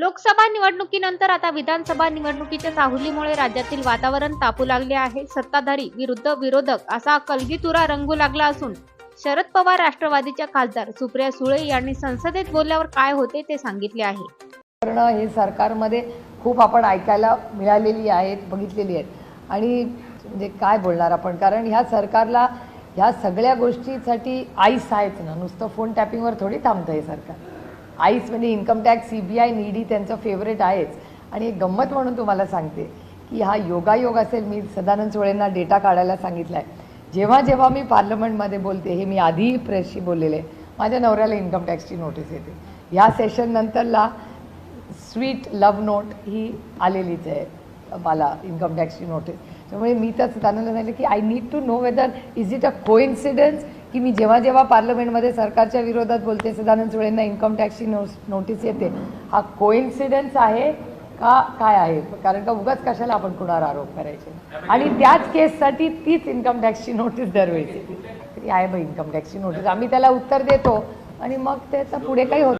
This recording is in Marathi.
लोकसभा निवडणुकीनंतर आता विधानसभा निवडणुकीच्या चाहुलीमुळे राज्यातील वातावरण तापू लागले आहे. सत्ताधारी विरुद्ध विरोधक असा कलगीतुरा रंगू लागला असून शरद पवार राष्ट्रवादीच्या खासदार सुप्रिया सुळे यांनी संसदेत बोलल्यावर काय होते ते सांगितले आहे. हे सरकारमध्ये खूप आपण ऐकायला मिळालेली आहेत बघितलेली आहेत. आणि म्हणजे काय बोलणार आपण? कारण ह्या सरकारला ह्या सगळ्या गोष्टीसाठी आईस आहेच ना. नुसतं फोन टॅपिंगवर थोडी थांबतं हे सरकार. आईस म्हणजे income tax C B I needy त्यांचं फेवरेट आहेच. आणि एक गंमत म्हणून तुम्हाला सांगते की हा योगायोग असेल मी सदानंद सोळेंना डेटा काढायला सांगितला आहे जेव्हा जेव्हा मी पार्लमेंटमध्ये बोलते हे मी आधीही प्रेसशी बोललेले आहे, माझ्या नवऱ्याला इन्कम टॅक्सची नोटीस येते. ह्या सेशन नंतरला स्वीट लव नोट ही आलेलीच आहे मला इन्कम टॅक्सची नोटीस. त्यामुळे मी तर त्यांना सांगितलं की I need to know whether is it a coincidence की मी जेव्हा जेव्हा पार्लमेंटमध्ये सरकारच्या विरोधात बोलते सदानंद सुळेंना इन्कम टॅक्सची नो नोटीस येते. हा कोइन्सिडन्स आहे का काय आहे? कारण का उगाच कशाला आपण कुणावर आरोप करायचे? आणि त्याच केससाठी तीच इन्कम टॅक्सची नोटीस दरवेळी तरी आहे बाई इन्कम टॅक्सची नोटीस आम्ही त्याला उत्तर देतो आणि मग त्याचा पुढे काही होतं